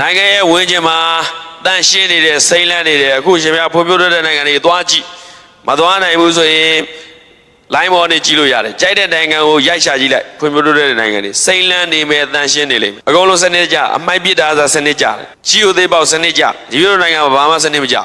နိုင်ငံရဲ့ဝင်းကျင်မှာတန့်ရှင်းနေတဲ့စိမ့်လန်းနေတဲ့အခုရှင်ပြဖွံ့ဖြိုးတိုးတဲ့နိုင်ငံတွေသွားကြည့်မသွားနိုင်ဘူးဆိုရင်လိုင်းပေါ်နေကြည့်လို့ရတယ်ကြိုက်တဲ့နိုင်ငံကိုရိုက်ရှာကြည့်လိုက်ဖွံ့ဖြိုးတိုးတဲ့နိုင်ငံတွေစိမ့်လန်းနေမယ်တန့်ရှင်းနေလိမ့်မယ်အကုန်လုံးစနစ်ကြအမိုက်ပြစ်တာသာစနစ်ကြကြီးဦးသေးပေါက်စနစ်ကြဒီလိုနိုင်ငံမှာဘာမှစနစ်မကြ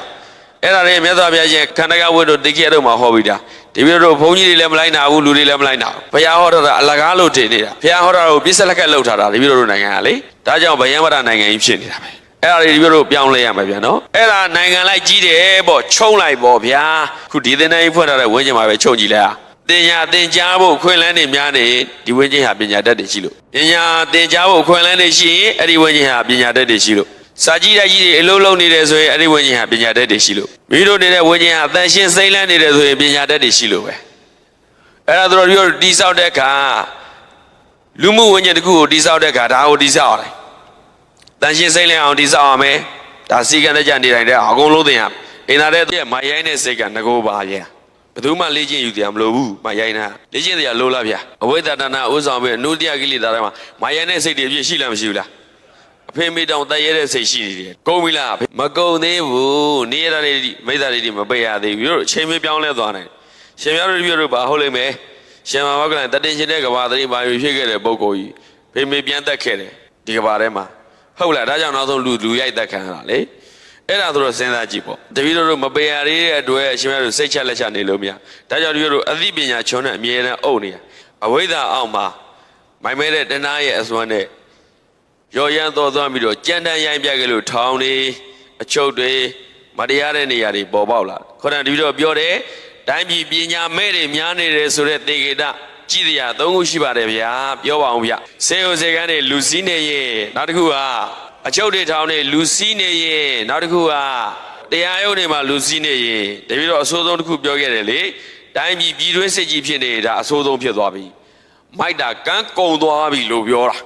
အဲ့ဒါတွေမြတ်စွာဘုရားရှင်ခန္ဓာကဝိတ္တုတိကျတော့မှာဟောပြီးတာဒီပြတို့ဘုန်းကြီးတွေလည်းမလိုက်နာဘူးလူတွေလည်းမလိုက်နာဘူးဘုရားဟောတာအလကားလို့ထင်နေတာဘုရားဟောတာကိုပြစ်စလက်ကက်လောက်ထားတာဒီပြတို့နိုင်ငံကလေဒါကြောင့်ဗယံဝရနိုင်ငံကြီးဖြစ်နေတာပဲအဲ့ဒါတွေဒီပြတို့ပြောင်းလဲရမှာဗျာနော်အဲ့ဒါနိုင်ငံလိုက်ကြီးတယ်ပေါ့ခြုံလိုက်ပေါ့ဗျာခုဒီသင်္ဍန်ကြီးဖွင့်ထားတဲ့ဝင်းကျင်မှာပဲခြုံကြည့်လိုက်ဟာတင်ညာတင်ကြားဖို့ခွင့်လန်းနေများနေဒီဝင်းကျင်ဟာပညာတတ်တွေရှိလို့ပညာတင်ကြားဖို့ခွင့်လန်းနေရှိရင်အဲ့ဒီဝင်းကျင်ဟာပညာတတ်တွေရှိလို့ စာကြည့်တဲ့ကြီးတွေအလုံးလုံးနေတယ်ဆိုရင်အဲ့ဒီဝင်းကျင်ဟာပညာတတ်တွေရှိလို့မိတို့နေတဲ့ဝင်းကျင်ဟာအတန်ရှင်းစိမ့်လန်းနေတယ်ဆိုရင်ပညာတတ်တွေရှိလို့ပဲအဲ့ဒါတို့တို့တိဆောက်တဲ့အခါလူမှုဝင်းကျင်တစ်ခုကိုတိဆောက်တဲ့အခါဒါကိုတိဆောက်ရတယ်တန်ရှင်းစိတ်လင်းအောင်တိစောက်ရမယ်ဒါစီကံတကြနေတိုင်းတဲ့အကုန်လုံးသင်ရအင်တာတဲ့ရဲ့မရိုင်းတဲ့စိတ်ကငကိုပါရဲ့ဘယ်သူမှလေ့ကျင့်ယူတရားမလိုဘူးမရိုင်းတာလေ့ကျင့်တရားလိုလားဗျာအဝိဒ္ဒတနာဥဆောင်ပြီးအနုတ္တယကိလေသာတွေမှာမရိုင်းတဲ့စိတ်တွေအပြည့်ရှိလားမရှိဘူးလား အဖေမေတောင်တည့်ရတဲ့စိတ်ရှိနေတယ်ကုန်ပြီလားမကုန်သေးဘူးနေရတာတွေမိစ္ဆာတွေမပိတ်ရသေးဘူးတို့အချိန်မေးပြောင်းလဲသွားတယ်ရှင်များတို့ပြတို့ပါဟုတ်လိမ့်မယ်ရှင်မဘကလန်တတင်ရှင်တဲ့ကဘာသတိပါယူဖြစ်ခဲ့တဲ့ပုဂ္ဂိုလ်ကြီးဖေမေပြန်တက်ခဲ့တယ်ဒီကဘာထဲမှာဟုတ်လားဒါကြောင့်နောက်ဆုံးလူလူရိုက်တက်ခံရတာလေအဲ့ဒါဆိုတော့စဉ်းစားကြည့်ပေါ့တပည့်တော်တို့မပေရသေးတဲ့အတွက်အရှင်မတို့စိတ်ချလက်ချနေလို့မရဒါကြောင့်တပည့်တော်တို့အသိပညာချွန်းတဲ့အမြဲတမ်းအုပ်နေရအဝိဇ္ဇာအောင်မှာမိုင်မဲတဲ့တဏှာရဲ့အစွမ်းနဲ့ ရော်ရမ်းတော်သွားပြီးတော့ကြမ်းတမ်းရိုင်းပြခဲ့လို့ထောင်နေအချုပ်တွေမတရားတဲ့နေရာတွေပေါ်ပေါက်လာခေါင်းတပည့်တော်ပြောတယ်တိုင်းပြည်ပညာမဲ့တွေများနေတယ်ဆိုတဲ့သေကေတကြည်တရားသုံးခုရှိပါတယ်ဗျာပြောပါအောင်ဗျစေဟိုစေကန်းတွေလူစည်းနေရင်နောက်တစ်ခုကအချုပ်တွေထောင်နေလူစည်းနေရင်နောက်တစ်ခုကတရားရုံးတွေမှာလူစည်းနေရင်တပည့်တော်အဆိုးဆုံးတစ်ခုပြောခဲ့တယ်လေတိုင်းပြည်ပြည်တွင်းစစ်ကြီးဖြစ်နေတာအဆိုးဆုံးဖြစ်သွားပြီမိုက်တာကန်းကုံသွားပြီလို့ပြောတာ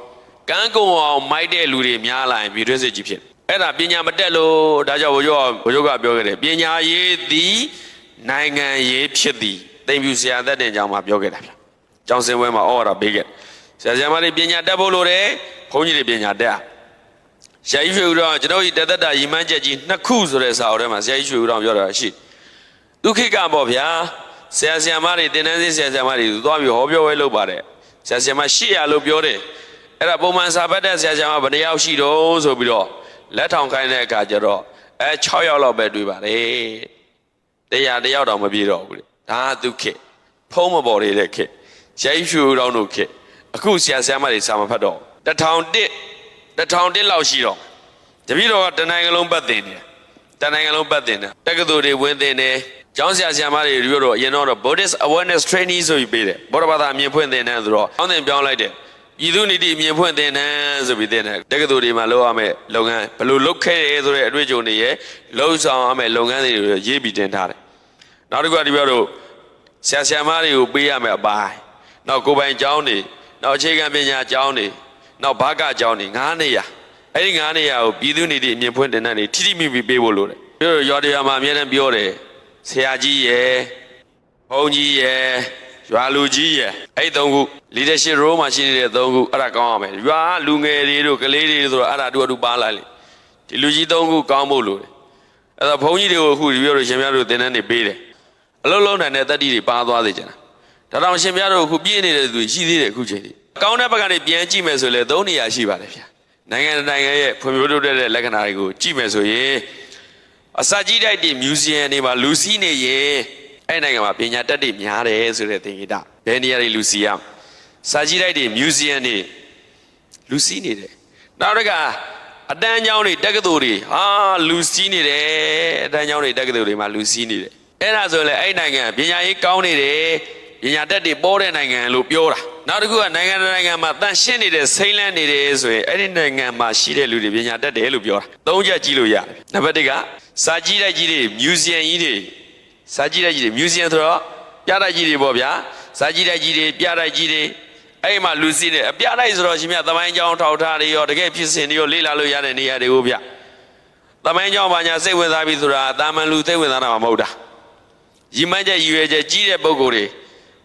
ကန်းကုံအောင်မိုက်တဲ့လူတွေများလာရင်ပြည်တွင်းစစ်ကြီးဖြစ်အဲ့ဒါပညာမတက်လို့ဒါကြောင့်ဘုရားဘုရားကပြောခဲ့တယ်ပညာရေးသည်နိုင်ငံရေးဖြစ်သည်တိမ်ပြူဆရာသက်တဲ့ကြောင့်မှပြောခဲ့တာဗျကျောင်းစင်ပွဲမှာဩဝါဒပေးခဲ့ဆရာဆရာမတွေပညာတတ်ဖို့လိုတယ်ဘုန်းကြီးတွေပညာတတ်ဆရာကြီးရွှေဦးတော်ကျွန်တော်ဤတသက်တာရီမန်းချက်ကြီးနှစ်ခုဆိုတဲ့စာအုပ်ထဲမှာဆရာကြီးရွှေဦးတော်ပြောတာရှိဒုက္ခိကပေါ့ဗျာဆရာဆရာမတွေတင်တန်းစင်းဆရာဆရာမတွေသွားပြီးဟောပြောဝဲလုပ်ပါတယ်ဆရာဆရာမ800လို့ပြောတယ် အဲ့ဒါပုံမှန်စာပတ်တဲ့ဆရာဆရာမဘယ်နှယောက်ရှိတော့ဆိုပြီးတော့လက်ထောင်ခိုင်းတဲ့အခါကျတော့အဲ6ယောက်လောက်ပဲတွေ့ပါတယ်တရားတယောက်တောင်မပြေတော့ဘူးလေဒါကဒုက္ခိဖုံးမပေါ်နေတဲ့ခေတ်ရိုက်ဖြူတောင်းတို့ခေတ်အခုဆရာဆရာမတွေစာမဖတ်တော့တထောင်တစ်တထောင်တစ်လောက်ရှိတော့တပည့်တော်ကတနိုင်ငံလုံးပတ်တင်တယ်တနိုင်ငံလုံးပတ်တင်တယ်တက္ကသိုလ်တွေဝင်တင်တယ်ကျောင်းဆရာဆရာမတွေပြောတော့အရင်တော့ Buddhist awareness training ဆိုပြီးပေးတယ်ဘောဓဘာသာအမြင်ဖွင့်တင်တယ်ဆိုတော့အောင်းတင်ပြောင်းလိုက်တယ် ပြည်သူနေတိအမြင်ဖွင့်တင်တယ်ဆိုပြီးတင်တယ်တက္ကသိုလ်တွေမှာလုပ်ရမယ့်လုပ်ငန်းဘယ်လိုလုပ်ခဲ့ရဲဆိုတဲ့အတွေ့အကြုံတွေရဲ့လှုပ်ဆောင်ရမယ့်လုပ်ငန်းတွေရေးပြီးတင်ထားတယ်နောက်တစ်ခုကဒီပြောတော့ဆရာဆရာမတွေကိုပေးရမယ့်အပိုင်းနောက်ကိုယ်ပိုင်ကျောင်းနေနောက်အခြေခံပညာကျောင်းနေနောက်ဘာကကျောင်းနေငါးနေရအဲ့ဒီငါးနေရကိုပြည်သူနေတိအမြင်ဖွင့်တင်တဲ့နေထိထိမိမိပေးဖို့လိုတယ်ပြီးတော့ရွာတရားမှာအများနဲ့ပြောတယ်ဆရာကြီးရယ်ဘုန်းကြီးရယ် ရွာလူကြီးရယ်အဲ့ဒီသုံးခု leadership role မှာရှိနေတဲ့သုံးခုအဲ့ဒါကောင်းအောင်မယ်ရွာလူငယ်တွေတို့ကလေးတွေတို့ဆိုတော့အဲ့ဒါအတူအတူပါလိုက်လေဒီလူကြီးသုံးခုကောင်းဖို့လိုတယ်အဲ့တော့ဘုန်းကြီးတွေကိုအခုဒီပြောလို့ရှင်များတို့သင်တန်းနေပေးတယ်အလုံးလုံးနိုင်တဲ့တတ္တိတွေပါသွားသေးကြတာဒါတောင်ရှင်ပြတို့အခုပြည့်နေတဲ့သူရှိသေးတယ်အခုချိန်ကြီးကောင်းတဲ့ဘက်ကနေပြန်ကြည့်မယ်ဆိုလေသုံးနေရာရှိပါတယ်ဗျာနိုင်ငံတစ်နိုင်ငံရဲ့ဖွံ့ဖြိုးတိုးတက်တဲ့လက္ခဏာတွေကိုကြည့်မယ်ဆိုရင်အစာကြီးတိုက်တွေမြူဇီယံတွေမှာလူစီးနေရင် အဲ့နိုင်ငံမှာပညာတတ်တွေများတယ်ဆိုတဲ့သင်္ကေတဘယ်နေရာတွေလူစီးရမလဲစာကြီးတိုက်တွေမြူဇီယံတွေလူစီးနေတယ်နောက်တစ်ခါအတန်းကျောင်းတွေတက္ကသိုလ်တွေဟာလူစီးနေတယ်အတန်းကျောင်းတွေတက္ကသိုလ်တွေမှာလူစီးနေတယ်အဲ့ဒါဆိုလေအဲ့နိုင်ငံပညာရေးကောင်းနေတယ်ပညာတတ်တွေပေါ်တဲ့နိုင်ငံလို့ပြောတာနောက်တစ်ခုကနိုင်ငံတစ်နိုင်ငံမှာတန်ရှင်းနေတဲ့စိမ့်လန်းနေတယ်ဆိုရင်အဲ့ဒီနိုင်ငံမှာရှိတဲ့လူတွေပညာတတ်တယ်လို့ပြောတာသုံးချက်ကြည့်လို့ရတယ်နံပါတ်1ကစာကြည့်တိုက်ကြီးတွေမြူဇီယံကြီးတွေ စာကြည့်တိုက်ကြီးတွေမြူဇီယံဆိုတော့ပြတိုက်ကြီးတွေပေါ့ဗျာစာကြည့်တိုက်ကြီးတွေပြတိုက်ကြီးတွေအဲ့ဒီမှာလူစီးတယ်အပြတိုက်ဆိုတော့ရှင်မြတ်သမိုင်းကြောင်းထောက်ထားတွေရောတကယ်ဖြစ်စဉ်တွေရောလေ့လာလို့ရတဲ့နေရာတွေကိုဗျသမိုင်းကြောင်းဘာညာစိတ်ဝင်စားပြီဆိုတာတာမန်လူစိတ်ဝင်စားတာမှမဟုတ်တာရည်မှန်းချက်ရည်ရွယ်ချက်ကြီးတဲ့ပုံကိုယ်တွေ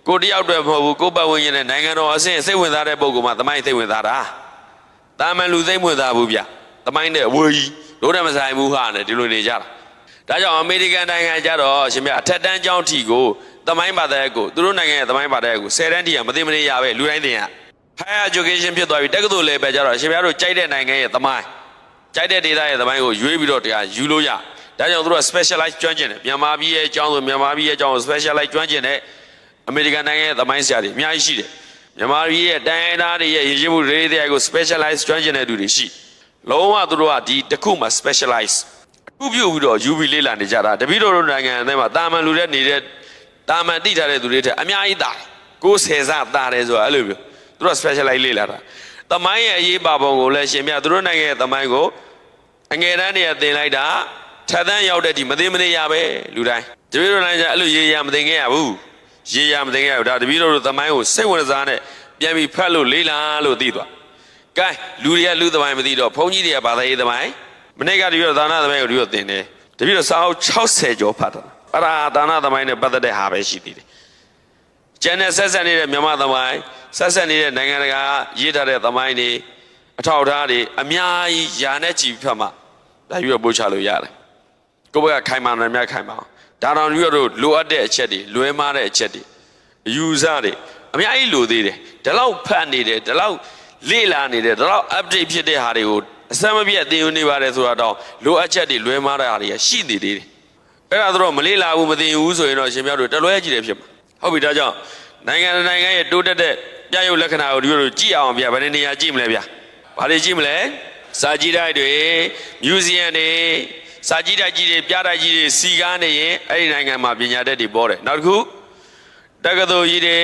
ကိုတယောက်တည်းမဟုတ်ဘူးကိုပတ်ဝန်းကျင်နဲ့နိုင်ငံတော်အဆင့်စိတ်ဝင်စားတဲ့ပုဂ္ဂိုလ်မှသမိုင်းစိတ်ဝင်စားတာတာမန်လူစိတ်ဝင်စားဘူးဗျတသမိုင်းနဲ့အဝေးကြီးလို့တယ်မဆိုင်ဘူးဟာနဲ့ဒီလိုနေကြတာ ဒါကြောင့်အမေရိကန်နိုင်ငံကြတော့ရှင်ပြအထက်တန်းကျောင်းထီကိုသမိုင်းဘာသာရပ်ကိုသူတို့နိုင်ငံရဲ့သမိုင်းဘာသာရပ်ကို10တန်းထီကမသိမနေရပဲလူတိုင်းသင်ရ higher education ဖြစ်သွားပြီတက္ကသိုလ်လည်းပဲကြတော့ရှင်ပြတို့ကြိုက်တဲ့နိုင်ငံရဲ့သမိုင်းကြိုက်တဲ့ဒေသရဲ့သမိုင်းကိုရွေးပြီးတော့တရားယူလို့ရဒါကြောင့်သူတို့က specialize ကျွမ်းကျင်တယ်မြန်မာပြည်ရဲ့အကြောင်းဆိုမြန်မာပြည်ရဲ့အကြောင်းကို specialize ကျွမ်းကျင်တဲ့အမေရိကန်နိုင်ငံရဲ့သမိုင်းဆရာတွေအများကြီးရှိတယ်မြန်မာပြည်ရဲ့တိုင်းရင်းသားတွေရဲ့ရည်ရည်မှုတွေတွေကို specialize ကျွမ်းကျင်တဲ့သူတွေရှိလုံးဝသူတို့ကဒီတစ်ခုမှ specialize အခုပြုတ်ပြီးတော့ယူပြီးလေ့လာနေကြတာတပည့်တော်တို့နိုင်ငံအသင်းမှာတာမန်လူတဲ့နေတဲ့တာမန်တိထားတဲ့သူတွေထက်အများကြီးတာကိုယ်ဆယ်စတာတယ်ဆိုတာအဲ့လိုမျိုးသူတို့က specialize လေ့လာတာသမိုင်းရဲ့အရေးပါပုံကိုလည်းရှင်ပြသူတို့နိုင်ငံရဲ့သမိုင်းကိုအငယ်တန်းတွေကသင်လိုက်တာထက်သန်းရောက်တဲ့ဒီမသိမသိရပဲလူတိုင်းတပည့်တော်နိုင်ငံအဲ့လိုရေးရမသိခဲ့ရဘူးရေးရမသိခဲ့ရဘူးဒါတပည့်တော်တို့သမိုင်းကိုစိတ်ဝင်စားနဲ့ပြန်ပြီးဖတ်လို့လေ့လာလို့သိသွားကဲလူတွေကလူသမိုင်းမသိတော့ဘုန်းကြီးတွေကဘာသာရေးသမိုင်း မနေ့ကတည်းကသာနာသမိုင်းကိုဒီလိုသင်တယ်တပည့်တော်စာအုပ်60ကျော်ဖတ်တာအဲ့ဒါသာနာသမိုင်းနဲ့ပတ်သက်တဲ့ဟာပဲရှိသေးတယ်ကျန်တဲ့ဆက်ဆက်နေတဲ့မြန်မာသမိုင်းဆက်ဆက်နေတဲ့နိုင်ငံတကာရေးထားတဲ့သမိုင်းတွေအထောက်အထားတွေအများကြီးယာနဲ့ကြည်ဖတ်မှဒါပြီးတော့ပို့ချလို့ရတယ်ကိုယ့်ဘက်ကခိုင်မာတယ်များခိုင်မာအောင်ဒါတော်ပြီးတော့လိုအပ်တဲ့အချက်တွေလွဲမားတဲ့အချက်တွေအယူဆတွေအများကြီးလိုသေးတယ်ဒီလောက်ဖတ်နေတယ်ဒီလောက်လေ့လာနေတယ်ဒီလောက် update ဖြစ်တဲ့ဟာတွေကို အစမပြတ်သင်ယူနေပါတယ်ဆိုတာတော့လိုအပ်ချက်တွေလွဲမားတဲ့ဟာတွေကရှိနေသေးတယ်အဲ့ဒါတော့မလေ့လာဘူးမသင်ယူဘူးဆိုရင်တော့ရှင်များတို့တလွဲကြည့်တယ်ဖြစ်မှာဟုတ်ပြီဒါကြောင့်နိုင်ငံတစ်နိုင်ငံရဲ့တိုးတက်တဲ့ပြရုပ်လက္ခဏာကိုဒီလိုကြည့်အောင်ဗျာဘယ်နေရာကြည့်မလဲဗျာဘာတွေကြည့်မလဲစာကြည့်တိုက်တွေမြူဇီယံတွေစာကြည့်တိုက်ကြီးတွေပြတိုက်ကြီးတွေစီကားနေရင်အဲ့ဒီနိုင်ငံမှာပညာတတ်တွေပေါ်တယ်နောက်တစ်ခုတက္ကသိုလ်ကြီးတွေ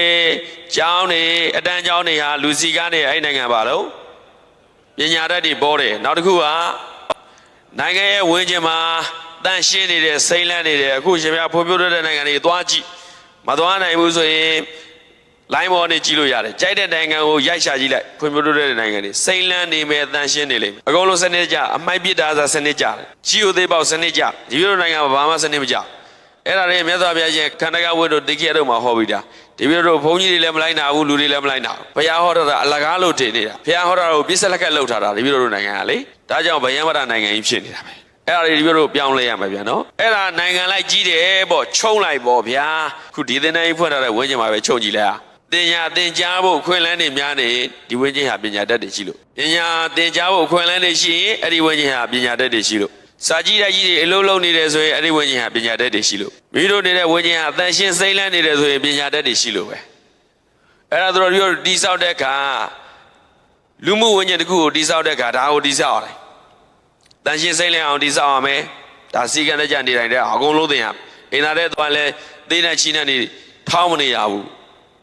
ကျောင်းတွေအတန်းကျောင်းတွေဟာလူစီကားနေအဲ့ဒီနိုင်ငံပါလို့ ပညာတတ်တွေပေါ်တယ်နောက်တစ်ခုကနိုင်ငံရဲ့ဝင်းကျင်မှာတန့်ရှင်းနေတဲ့စိမ့်လန်းနေတဲ့အခုရှင်ပြဖွံ့ဖြိုးတဲ့နိုင်ငံတွေသွားကြည့်မသွားနိုင်ဘူးဆိုရင်လိုင်းပေါ်နေကြည့်လို့ရတယ်ကြိုက်တဲ့နိုင်ငံကိုရိုက်ရှာကြည့်လိုက်ဖွံ့ဖြိုးတဲ့နိုင်ငံတွေစိမ့်လန်းနေမယ်တန့်ရှင်းနေလိမ့်မယ်အကုန်လုံးစနစ်ကြအမိုက်ပစ်တာစာစနစ်ကြကြီးဥသေးပေါက်စနစ်ကြဒီလိုနိုင်ငံမှာဘာမှစနစ်မကြအဲ့ဒါတွေမြတ်စွာဘုရားရှင်ခန္ဓာကဝိတို့တိခေတို့မှာဟောပြီးတာ ဒီပြတို့ဘုန်းကြီးတွေလည်းမလိုက်နာဘူးလူတွေလည်းမလိုက်နာဘူးဘုရားဟောတာအလကားလို့ထင်နေတာဘုရားဟောတာကိုပြစ်ဆက်လက်ကက်လောက်ထားတာဒီပြတို့နိုင်ငံကလေဒါကြောင့်ဗယံဝရနိုင်ငံကြီးဖြစ်နေတာပဲအဲ့ဒါတွေဒီပြတို့ပြောင်းလဲရမှာဗျာနော်အဲ့ဒါနိုင်ငံလိုက်ကြီးတယ်ပေါ့ချုံလိုက်ပေါ့ဗျာခုဒီသင်္တိုင်းဖွင့်ထားတဲ့ဝင်းကျင်မှာပဲချုံကြည့်လိုက်တင်ညာတင်ကြားဖို့ခွင့်လန်းနေများနေဒီဝင်းချင်းဟာပညာတတ်တွေရှိလို့ပညာတင်ကြားဖို့ခွင့်လန်းနေရှိရင်အဲ့ဒီဝင်းချင်းဟာပညာတတ်တွေရှိလို့ စာကြည့်တဲ့ကြီးတွေအလုံးလုံးနေတယ်ဆိုရင်အဲ့ဒီဝိညာဉ်ဟာပညာတတ်တွေရှိလို့မိတို့နေတဲ့ဝိညာဉ်ဟာအတန်ရှင်းစိမ့်လန်းနေတယ်ဆိုရင်ပညာတတ်တွေရှိလို့ပဲအဲ့ဒါတို့တို့တိဆောက်တဲ့အခါလူမှုဝိညာဉ်တစ်ခုကိုတိဆောက်တဲ့အခါဒါကိုတိဆောက်ရတယ်တန်ရှင်းစိမ့်လန်းအောင်တိဆောက်ရမယ်ဒါစီကံတဲ့ကြနေတိုင်းတဲ့အကုန်လုံးသင်ရအိမ်သားတဲ့သွားလဲသေးတဲ့ချီနဲ့နေထောင်းမနေရဘူး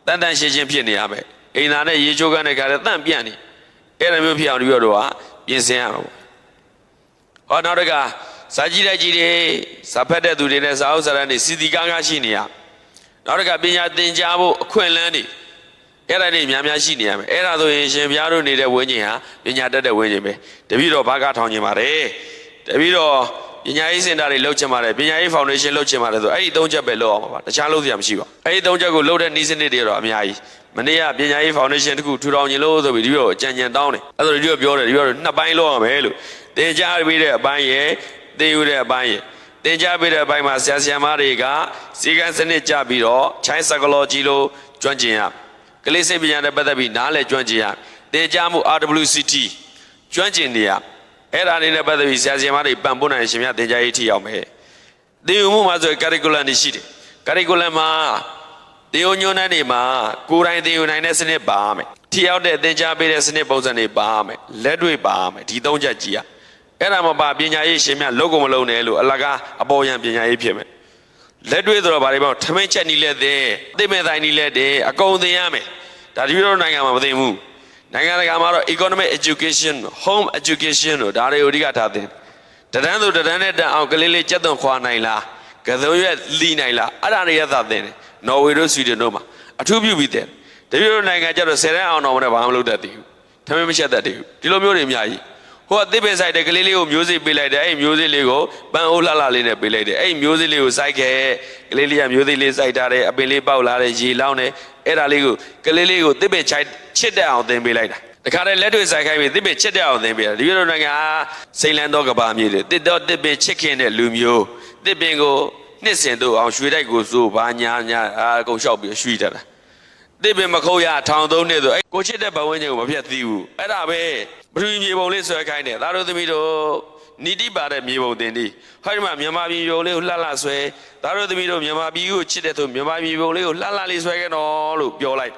တန်တန်ရှင်းရှင်းဖြစ်နေရမယ်အိမ်သားနဲ့ရေချိုးကန်တဲ့ခါလဲတန့်ပြန့်နေအဲ့လိုမျိုးဖြစ်အောင်ဒီပြောတော့ကပြင်ဆင်ရမှာပေါ့ ဟောနောက်တကစာကြည့်တဲ့ကြီးတွေစာဖတ်တဲ့သူတွေနဲ့စာအုပ်စာတမ်းတွေစီတီကားကားရှိနေရနောက်တကပညာသင်ကြားဖို့အခွင့်အလမ်းတွေအဲ့ဒါတွေများများရှိနေရမယ်အဲ့ဒါဆိုရင်ရှင်ဘုရားတို့နေတဲ့ဝိညာဉ်ဟာပညာတတ်တဲ့ဝိညာဉ်ပဲတပည့်တော်ဘာကထောင်ကျင်ပါတယ်တပည့်တော်ပညာရေးစင်တာတွေလုပ်ချင်ပါတယ်ပညာရေးဖောင်ဒေးရှင်းလုပ်ချင်ပါတယ်ဆိုအဲ့ဒီသုံးချက်ပဲလုပ်အောင်ပါတခြားလုပ်စရာမရှိပါဘူးအဲ့ဒီသုံးချက်ကိုလုပ်တဲ့နည်းစနစ်တွေတော့အများကြီး မနေ့ကပညာရေးဖောင်ဒေးရှင်းတခုထူထောင်ခြင်းလို့ဆိုပြီးဒီလိုကြံကြံတောင်းတယ်အဲ့ဒါဒီလိုပြောတယ်ဒီလိုနှစ်ပိုင်းလုပ်ရမယ်လို့တင်ကြားပေးတဲ့အပိုင်းရယ်သင်ယူတဲ့အပိုင်းရယ်တင်ကြားပေးတဲ့အပိုင်းမှာဆရာဆရာမတွေကစီကံစနစ်ကြပြီးတော့ child psychology လို့ကျွမ်းကျင်ရကလေးစိတ်ပညာနဲ့ပတ်သက်ပြီးနားလည်ကျွမ်းကျင်ရတင်ကြားမှု RWCT ကျွမ်းကျင်နေရအဲ့ဒါလေးနဲ့ပတ်သက်ပြီးဆရာဆရာမတွေပံ့ပိုးနိုင်ရှင်များတင်ကြားရေးထိအောင်ပဲသင်ယူမှုမှာဆို curriculum တွေရှိတယ် curriculum မှာ သင်ယူညွှန်းတန်းတွေမှာကိုယ်တိုင်သင်ယူနိုင်တဲ့စနစ်ပါမယ်။ထိရောက်တဲ့သင်ကြားပေးတဲ့စနစ်ပုံစံတွေပါမယ်။လက်တွေ့ပါမယ်ဒီသုံးချက်ကြီးอ่ะအဲ့ဒါမပါပညာရေးရှင်မြတ်လုံးကုန်မလုံးနဲ့လို့အလကားအပေါ်ယံပညာရေးဖြစ်မယ်။လက်တွေ့ဆိုတော့ဗါတွေပေါ့ထမင်းချက်နီးလက်သင်သိမဲ့တိုင်းနီးလက်တင်အကုန်သင်ရမယ်။ဒါဒီလိုနိုင်ငံမှာမသင်ဘူး။နိုင်ငံတကာမှာတော့ economic education home education တို့ဒါတွေကိုအဓိကထားသင်တဒန်းဆိုတဒန်းနဲ့တန်အောင်ကလေးလေးကြက်သွန်ခွာနိုင်လားကစုံရွက်လီနိုင်လားအဲ့ဒါတွေရသသင်တယ် နော်ဝေတို့ဆွီဒင်တို့မှာအထူးပြုပြီးတယ်တပြည့်တို့နိုင်ငံကျတော့ဆယ်တန်းအောင်တော့မနဲ့ဘာမှမလုပ်တတ်သေးဘူးထမင်းမချက်တတ်သေးဘူးဒီလိုမျိုးတွေအများကြီးဟိုကသစ်ပင်ဆိုင်တဲ့ကလေးလေးကိုမျိုးစေ့ပေးလိုက်တယ်အဲ့မျိုးစေ့လေးကိုပန်းအိုးလှလှလေးနဲ့ပေးလိုက်တယ်အဲ့မျိုးစေ့လေးကိုစိုက်ခဲ့ကလေးလေးကမျိုးစေ့လေးစိုက်ထားတယ်အပင်လေးပေါက်လာတယ်ရေလောင်းတယ်အဲ့ဒါလေးကိုကလေးလေးကိုသစ်ပင်ချိုက်ချစ်တဲ့အောင်သင်ပေးလိုက်တာတခါတည်းလက်တွေ့ဆိုင်ခိုင်းပြီးတစ်ပင်ချစ်တဲ့အောင်သင်ပေးတာဒီလိုနိုင်ငံစိန်လန်းသောကဘာမြေတွေတစ်တော့တစ်ပင်ချစ်ခင်တဲ့လူမျိုးတစ်ပင်ကို နှစ်စင်တို့အောင်ရွှေတိုက်ကိုစိုးဘာညာညာအာအကုန်လျှောက်ပြီးရွှေ့တတ်တာတစ်ပင်မခုတ်ရထောင်သုံးနှစ်ဆိုအဲ့ကိုချစ်တဲ့ဘဝဝင်ချင်းကိုမပြတ်သေးဘူးအဲ့ဒါပဲဘလူမြေပုံလေးဆွဲခိုင်းတယ်သားတို့သမီးတို့နီတိပါတဲ့မြေပုံတင်ဒီဟောဒီမှာမြန်မာပြည်ပုံလေးကိုလှလှဆွဲသားတို့သမီးတို့မြန်မာပြည်ကိုချစ်တဲ့သူမြန်မာပြည်ပုံလေးကိုလှလှလေးဆွဲခဲ့တော့လို့ပြောလိုက်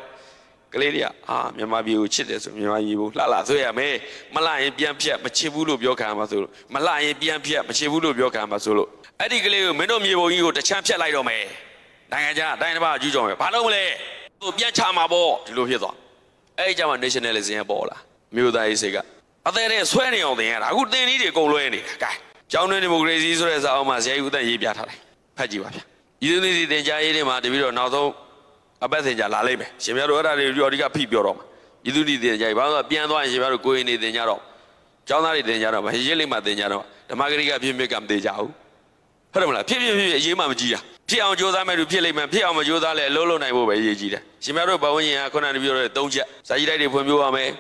ကလေးတွေကအာမြန်မာပြည်ကိုချစ်တယ်ဆိုမြန်မာပြည်ကိုလှလှဆွဲရမယ်မလှရင်ပြန်ဖြတ်မချစ်ဘူးလို့ပြောခံမှာဆိုလို့မလှရင်ပြန်ဖြတ်မချစ်ဘူးလို့ပြောခံမှာဆိုလို့အဲ့ဒီကလေးကိုမင်းတို့မြေပုံကြီးကိုတစ်ချမ်းဖြတ်လိုက်တော့မယ်နိုင်ငံခြားတိုင်းတစ်ပါးကျူးကျော်မယ်ဘာလို့မလဲသူပြန်ချမှာပေါ့ဒီလိုဖြစ်သွားအဲ့ဒီကျမှ nationalism ရဲ့ပေါ်လာမြို့သားရေးစိတ်ကအသေးတဲ့ဆွဲနေအောင်တင်ရတာအခုတင်ကြီးတွေအကုန်လွှဲနေတာကဲကျောင်းတွင်းဒီမိုကရေစီဆိုတဲ့စာအုပ်မှာဇာတ်ဦးတန်ရေးပြထားတယ်ဖတ်ကြည့်ပါဗျာဤသူသည်တင်ကြားရေးတွေမှာတပီတော့နောက်ဆုံး အပတ်စင်ကြလာလိုက်မယ်ရှင်များတို့အဲ့ဒါတွေပြောဒီကဖိပြောတော့မှာဤသူဒီတင်ကြပြီဘာလို့လဲပြန်သွားရင်ရှင်များတို့ကိုယ်နေတင်ကြတော့ကျောင်းသားတွေတင်ကြတော့မရစ်လေးမှတင်ကြတော့ဓမ္မဂရိကဖြစ်မြစ်ကမတင်ကြဘူးဟုတ်တယ်မလားဖြစ်ဖြစ်ဖြစ်အရေးမှမကြီးတာဖြစ်အောင်ကြိုးစားမဲ့သူဖြစ်လိမ့်မယ်ဖြစ်အောင်မကြိုးစားလဲအလုံးလုံးနိုင်ဖို့ပဲအရေးကြီးတယ်ရှင်များတို့ဘဝဝင်ရင်ကခုနကပြောတဲ့၃ချက်ဇာတိတိုက်တွေဖွံ့ဖြိုးရမယ်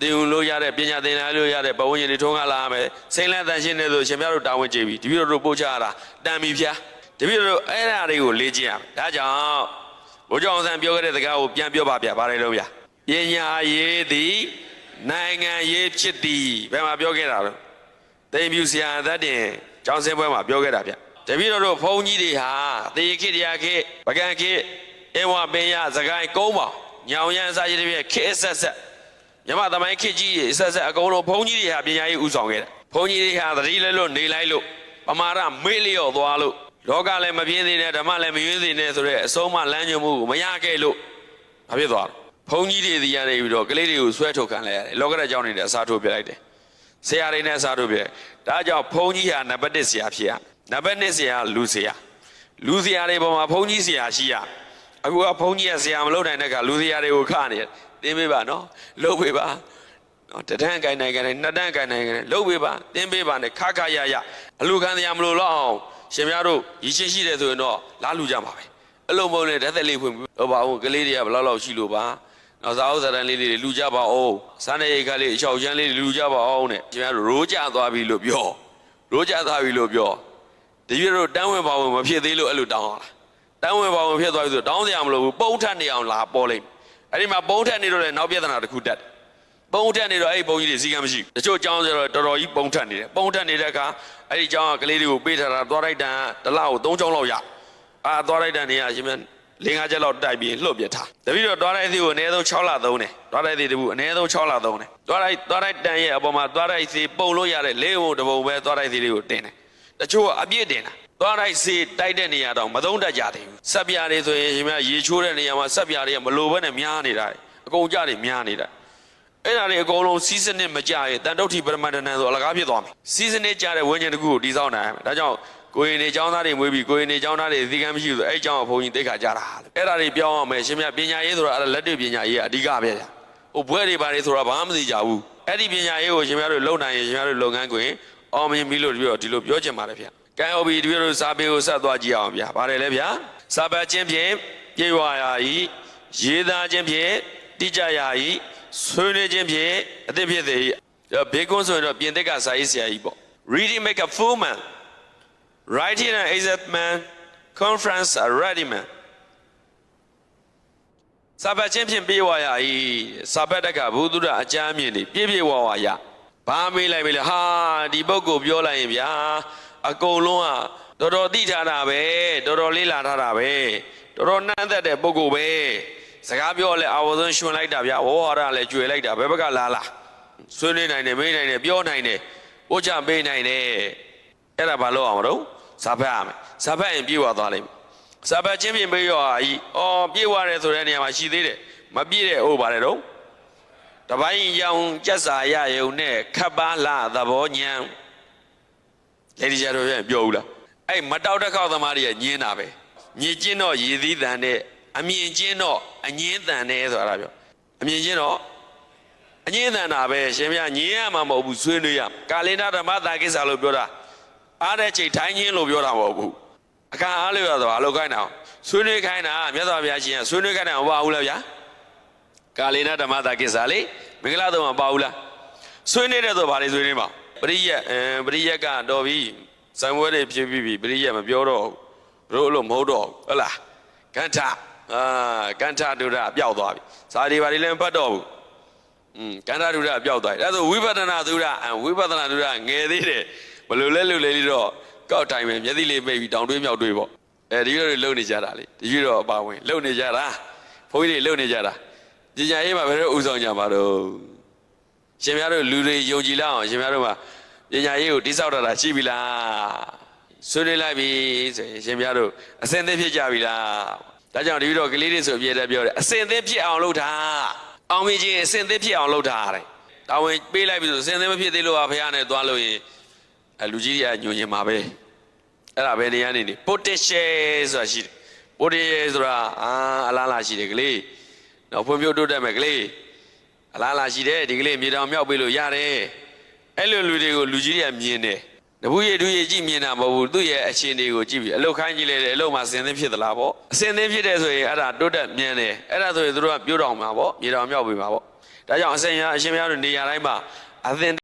တင်ယူလို့ရတဲ့ပညာသင်လာလို့ရတဲ့ဘဝဝင်တွေထုံးကားလာရမယ်စိန်လန်းတန်ရှင်းနေလို့ရှင်များတို့တာဝန်ကျေပြီတပည့်တော်တို့ပို့ချရတာတန်ပြီဖျားတပည့်တော်တို့အဲ့ဒါတွေကိုလေ့ကျင့်ရမယ်ဒါကြောင့် ဘုရားအောင်ဆန်းပြောခဲ့တဲ့စကားကိုပြန်ပြောပါဗျာဗါတယ်လို့ဗျာပညာရေးသည်နိုင်ငံရေးဖြစ်သည်ဘယ်မှာပြောခဲ့တာလဲတိမ်ပြူဆရာအသက်တင်ကျောင်းစင်းပွဲမှာပြောခဲ့တာဗျတပည့်တော်တို့ဘုန်းကြီးတွေဟာသေခိတရားခိပကံခိအဝပင်ရစကိုင်းကုန်းပါညောင်ရန်စာရည်တွေခေအဆက်ဆက်မြမသမိုင်းခေကြီးတွေအဆက်ဆက်အကုန်လုံးဘုန်းကြီးတွေဟာပညာရေးဥဆောင်ခဲ့တယ်ဘုန်းကြီးတွေဟာသတိလဲလို့နေလိုက်လို့ပမာရမေ့လျော့သွားလို့ လောကလည်းမပြင်းသေးနဲ့ဓမ္မလည်းမရွေးသေးနဲ့ဆိုတဲ့အဆုံးအမလမ်းညွှန်မှုကိုမရခဲ့လို့ဘာဖြစ်သွားလဲဘုန်းကြီးတွေဒီရနေပြီးတော့ကလေးတွေကိုဆွဲထုတ်ခံလိုက်ရတယ်လောကရက်ကြောင့်နေတဲ့အစားထိုးပြလိုက်တယ်ဆရာတွေနဲ့စားတို့ပြဒါကြောင့်ဘုန်းကြီးဟာနံပါတ်1ဆရာဖြစ်ရနံပါတ်2ဆရာလူဆရာလူဆရာတွေပေါ်မှာဘုန်းကြီးဆရာရှိရအခုကဘုန်းကြီးကဆရာမလုပ်နိုင်တဲ့ကလူဆရာတွေကိုခနေတယ်သင်ပေးပါနော်လုပ်ပေးပါနော်တဒန်းကိုင်နိုင်ကြတယ်နှစ်တန်းကိုင်နိုင်ကြတယ်လုပ်ပေးပါသင်ပေးပါနဲ့ခခရရအလူခံတရားမလို့တော့အောင် ရှင်များတို့ရည်ရှိရှိတယ်ဆိုရင်တော့လာလူကြမှာပဲအဲ့လိုမဟုတ်နဲ့ဓာတ်သက်လေးဖွင့်ပြီးတော့ပါအောင်ကလေးတွေကဘယ်လောက်လောက်ရှိလို့ပါနောက်စာအုပ်စာတမ်းလေးတွေလူကြပါအောင်စားနေရိတ်ခါလေးအချောက်ချမ်းလေးတွေလူကြပါအောင်တဲ့ကျွန်တော်တို့ရိုးကြသွားပြီလို့ပြောရိုးကြသွားပြီလို့ပြောတပြည့်တို့တန်းဝင်ပါဝင်မဖြစ်သေးလို့အဲ့လိုတောင်းရတာတန်းဝင်ပါဝင်ဖြစ်သွားပြီဆိုတောင်းစရာမလိုဘူးပုံထက်နေအောင်လာပေါ်လိမ့်မယ်အဲ့ဒီမှာပုံထက်နေတော့လည်းနောက်ပြဿနာတစ်ခုတက်တယ် ပုံထက်နေတော့အဲ့ဒီပုံကြီးတွေစီကံမရှိဘူးတချို့ကျောင်းဆိုတော့တော်တော်ကြီးပုံထက်နေတယ်ပုံထက်နေတဲ့အခါအဲ့ဒီကျောင်းကကလေးတွေကိုပေးထားတာသွားလိုက်တန်တစ်လောက်၃ကျောင်းလောက်ရအာသွားလိုက်တန်နေရရှင်မလင်းကားချက်လောက်တိုက်ပြီးလှုပ်ပြထားတပည့်တော့သွားလိုက်သေးကိုအနည်းဆုံး6လသုံးတယ်သွားလိုက်သေးတပူအနည်းဆုံး6လသုံးတယ်သွားလိုက်သွားလိုက်တန်ရဲ့အပေါ်မှာသွားလိုက်သေးပုံလို့ရတဲ့လေးပုံတစ်ပုံပဲသွားလိုက်သေးလေးကိုတင်တယ်တချို့ကအပြည့်တင်တာသွားလိုက်စေးတိုက်တဲ့နေရာတော့မသုံးတတ်ကြသေးဘူးဆက်ပြားတွေဆိုရင်ရှင်မရေချိုးတဲ့နေရာမှာဆက်ပြားတွေကမလိုဘဲနဲ့များနေတာအကုန်ကြတွေများနေတာ အဲ့ဒါတွေအကုန်လုံးစီးစနစ်မကြရဲ့တန်တုတ်ထီပရမတ္တနံဆိုအလကားဖြစ်သွားမယ်စီးစနစ်ကြတဲ့ဝိညာဉ်တစ်ခုကိုတည်ဆောက်နိုင်ရမယ်ဒါကြောင့်ကိုရင်နေចောင်းသားတွေမွေးပြီးကိုရင်နေចောင်းသားတွေအသီးကမ်းမရှိဘူးဆိုအဲ့အကြောင်းကိုဘုန်းကြီးသိခါကြတာလို့အဲ့ဒါတွေပြောင်းအောင်မယ်ရှင်မြတ်ပညာရေးဆိုတာအဲ့ဒါလက်တွေ့ပညာရေးကအဓိကပဲဗျာဟိုဘွဲတွေဘာတွေဆိုတာဘာမှမသိကြဘူးအဲ့ဒီပညာရေးကိုရှင်မြတ်တို့လုံနိုင်ရင်ရှင်မြတ်တို့လုပ်ငန်းခွင်အောင်မြင်ပြီလို့ပြောဒီလိုပြောချင်ပါတယ်ဗျာကဲဟုတ်ပြီဒီလိုတို့စာပေကိုဆက်သွားကြည့်အောင်ဗျာပါတယ်လေဗျာစာပတ်ချင်းဖြင့်ပြေဝါရာဤရေးသားချင်းဖြင့်တိကျရာဤ ဆွေးနွေးခြင်းဖြင့်အသစ်ဖြစ်သည်ဘေကွန်းဆိုရင်တော့ပြင်သစ်ကစာရေးဆရာကြီးပေါ့ reading make a full man writing an exact man conference a ready man စာပတ်ချင်းဖြင့်ပြေးဝါရဤစာပတ်တက်ကဘုသူဒ္ဓအကြမ်းမြင်နေပြည့်ပြည့်ဝဝရဘာမေးလိုက်ပြီလဲဟာဒီပုဂ္ဂိုလ်ပြောလိုက်ရင်ဗျာအကုန်လုံးကတော်တော်သိထားတာပဲတော်တော်လေးလာထားတာပဲတော်တော်နှမ်းသက်တဲ့ပုဂ္ဂိုလ်ပဲ စကားပြောလဲအာဝဇွန်းရှင်လိုက်တာဗျာဝေါ်ဟာရလည်းကျွေလိုက်တာဘယ်ဘက်ကလာလာဆွေးနွေးနိုင်တယ်မေးနိုင်တယ်ပြောနိုင်တယ်ပို့ချပေးနိုင်တယ်အဲ့ဒါဘာလို့အောင်မလို့ဇာဖတ်ရမယ်ဇာဖတ်ရင်ပြေးသွားသွားလိမ့်မယ်ဇာဖတ်ချင်းပြင်ပေးရောအာကြီးအော်ပြေးသွားတယ်ဆိုတဲ့နေရာမှာရှိသေးတယ်မပြေးတဲ့ဟုတ်ပါတယ်တော့တပိုင်းရောင်ကြက်စာရယုံနဲ့ခပ်ပါလာသဘောညံလေဒီကျတော့ပြန်ပြောဦးလားအဲ့မတောက်တစ်ခေါက်သမားတွေကညင်းတာပဲညင်ကျင်းတော့ရည်သီးတန်နဲ့ အမြင်ကျင်းတော့အငင်းတန်နဲ့ဆိုတာပြောအမြင်ကျင်းတော့အငင်းတန်တာပဲရှင်ဗျာညင်းရမှာမဟုတ်ဘူးဆွေးနွေးရကာလင်နာဓမ္မတာကိစ္စလို့ပြောတာအားတဲ့ချိန်ထိုင်းချင်းလို့ပြောတာမဟုတ်ဘူးအခါအားလို့ရတော့ဘာလို့ခိုင်းတာဆွေးနွေးခိုင်းတာမြတ်စွာဘုရားရှင်ကဆွေးနွေးခိုင်းတာမပါဘူးလားဗျာကာလေနဓမ္မတာကိစ္စလေမင်္ဂလာတော့မပါဘူးလားဆွေးနေတဲ့ဆိုဘာတွေဆွေးနေမှာပရိယက်အဲပရိယက်ကတော်ပြီဇံဝဲတွေဖြစ်ပြီးပြီပရိယက်မပြောတော့ဘူးဘလို့လို့မဟုတ်တော့ဘူးဟုတ်လားကန္ထ အာကန္ထဒုရပျောက်သွားပြီဇာတိဘာတွေလည်းမဖတ်တော့ဘူးอืมကန္တာဒုရပျောက်သွားတယ်ဒါဆိုဝိပဿနာဒုရအဝိပဿနာဒုရငယ်သေးတယ်ဘယ်လိုလဲလို့လဲလေးတော့ကောက်တိုင်းပဲမျက်စိလေးမိတ်ပြီးတောင်တွေးမြောက်တွေးပေါ့အဲဒီလိုတွေလုံနေကြတာလေဒီလိုတော့အပါဝင်လုံနေကြတာဘုန်းကြီးတွေလုံနေကြတာပညာရေးမှာဘယ်လိုဥဆောင်ကြပါတော့ရှင်များတို့လူတွေယုံကြည်လောက်အောင်ရှင်များတို့မှာပညာရေးကိုတိဆောက်တာတာရှိပြီလားဆွေးနွေးလိုက်ပြီဆိုရင်ရှင်များတို့အစင်သစ်ဖြစ်ကြပြီလား ဒါကြောင့်ဒီလိုတော့ကလေးတွေဆိုအပြည့်တက်ပြောတယ်အစင်သစ်ဖြစ်အောင်လုပ်တာအောင်မြင်ခြင်းအစင်သစ်ဖြစ်အောင်လုပ်တာတဲ့တာဝန်ပေးလိုက်ပြီဆိုအစင်သစ်မဖြစ်သေးလို့ပါဖခင်နဲ့သွားလို့ရင်အဲလူကြီးတွေကညွှန်ရင်မှာပဲအဲ့ဒါပဲနေရနေနေ potential ဆိုတာရှိတယ် potential ဆိုတာအာအလားလာရှိတယ်ကလေးတော့ဖွံ့ဖြိုးတိုးတက်မယ်ကလေးအလားလာရှိတယ်ဒီကလေးမြေတောင်မြောက်ပေးလို့ရတယ်အဲ့လိုလူတွေကိုလူကြီးတွေကမြင်တယ် တပူရည်တူရည်ကြည့်မြင်တာမဟုတ်ဘူးသူ့ရဲ့အခြေအနေကိုကြည့်ပြီးအလုတ်ခိုင်းကြည့်လိုက်တယ်အလုတ်မှာစင်သင်းဖြစ်သလားပေါ့အစင်သင်းဖြစ်တယ်ဆိုရင်အဲ့ဒါတိုးတက်မြင်တယ်အဲ့ဒါဆိုရင်သူတို့ကပြိုးတောင်မှာပေါ့မြေတောင်မြောက်ပေးမှာပေါ့ဒါကြောင့်အစင်ရအရှင်မရတို့နေရာတိုင်းမှာအသင်